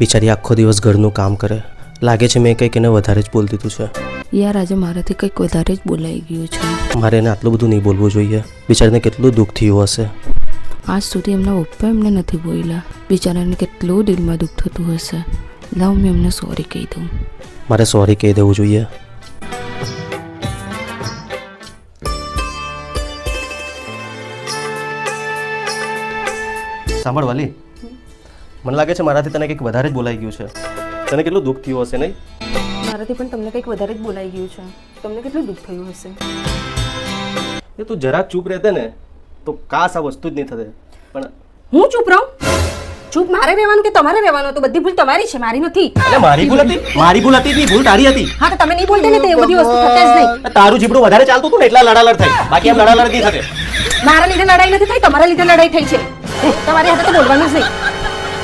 બિચારી આખો દિવસ ઘરનું કામ કરે. લાગે છે મેં કંઈક એને વધારે જ બોલ દીધું છે. યાર આજે મારાથી કંઈક વધારે જ બોલાઈ ગયું છે. મારે એને આટલું બધું નહીં બોલવું જોઈએ. બિચારીને કેટલું દુઃખ થયું હશે. આજ સુધી એમના પપ્પા એમને નથી બોલ્યા. બિચારાને કેટલું દિલમાં દુઃખ થતું હશે. લાવ મેં એમને સોરી કહી દઉં. મારે સોરી કહી દેવું જોઈએ. સાંભળ વાલી મને લાગે છે મારાથી તને કંઈક વધારે જ બોલાઈ ગયું છે. તને કેટલું દુઃખ થયું હશે નહીં? મારાથી પણ તમને કંઈક વધારે જ બોલાઈ ગયું છે. તમને કેટલું દુઃખ થયું હશે? એ તું જરાક ચૂપ રહેતે ને તો કાશ આ વસ્તુ જ નહીં થતે. પણ હું ચૂપ રહું? ચૂપ મારે રહેવાનું કે તમારે રહેવાનું? તો બધી ભૂલ તમારી છે મારી નથી. એટલે મારી ભૂલ હતી? મારી ભૂલ હતી ભૂલ તારી હતી. હા તો તમે નહીં બોલતા ને તો એ બધી વસ્તુ થતે જ નહીં. તારું જીબડું વધારે ચાલતું હતું ને એટલા લડાલડ થઈ. બાકી એમ લડાલડ નહીં થતે. મારા લીધે લડાઈ નથી થઈ તમારા લીધે લડાઈ થઈ છે. તમારી હાથે તો બોલવાનું જ નહીં.